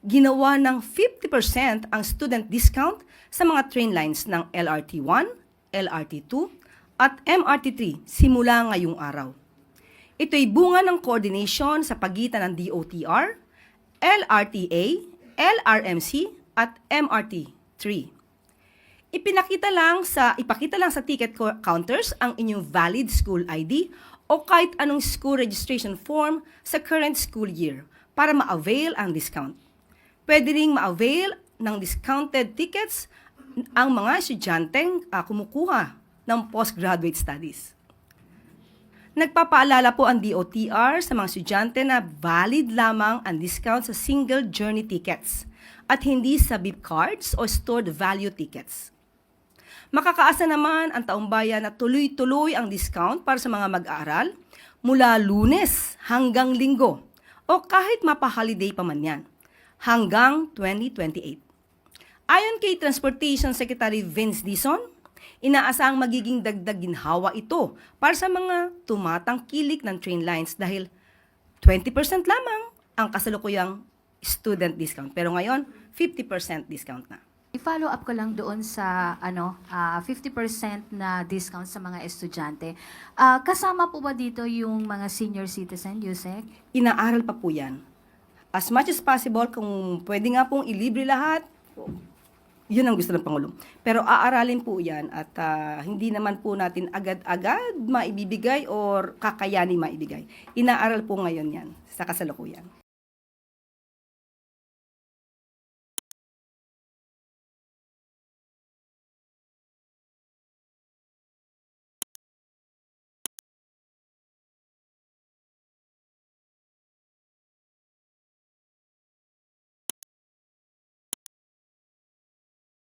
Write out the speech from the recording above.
ginawa ng 50% ang student discount sa mga train lines ng LRT1, LRT2, at MRT3 simula ngayong araw. Ito'y bunga ng coordination sa pagitan ng DOTR, LRTA, LRMC, at MRT3. Ipinakita lang sa ipakita lang sa ticket co- counters ang inyong valid school ID o kahit anong school registration form sa current school year para ma-avail ang discount. Pwede ring ma-avail ng discounted tickets ang mga estudyanteng ah, kumukuha ng postgraduate studies. Nagpapaalala po ang DOTR sa mga estudyante na valid lamang ang discount sa single journey tickets at hindi sa VIP cards o stored value tickets. Makakaasa naman ang taong bayan na tuloy-tuloy ang discount para sa mga mag-aaral mula lunes hanggang linggo o kahit mapa-holiday pa man yan hanggang 2028. Ayon kay Transportation Secretary Vince Dizon, inaasahang magiging dagdag ginhawa ito para sa mga tumatangkilik ng train lines dahil 20% lamang ang kasalukuyang student discount. Pero ngayon, 50% discount na. I-follow up ko lang doon sa ano ah, 50% na discount sa mga estudyante. Ah, kasama po ba dito yung mga senior citizen, Yusek? Inaaral pa po yan. As much as possible, kung pwede nga pong ilibre lahat, yun ang gusto ng Pangulong. Pero aaralin po yan at ah, hindi naman po natin agad-agad maibibigay or kakayanin maibigay. Inaaral po ngayon yan sa kasalukuyan.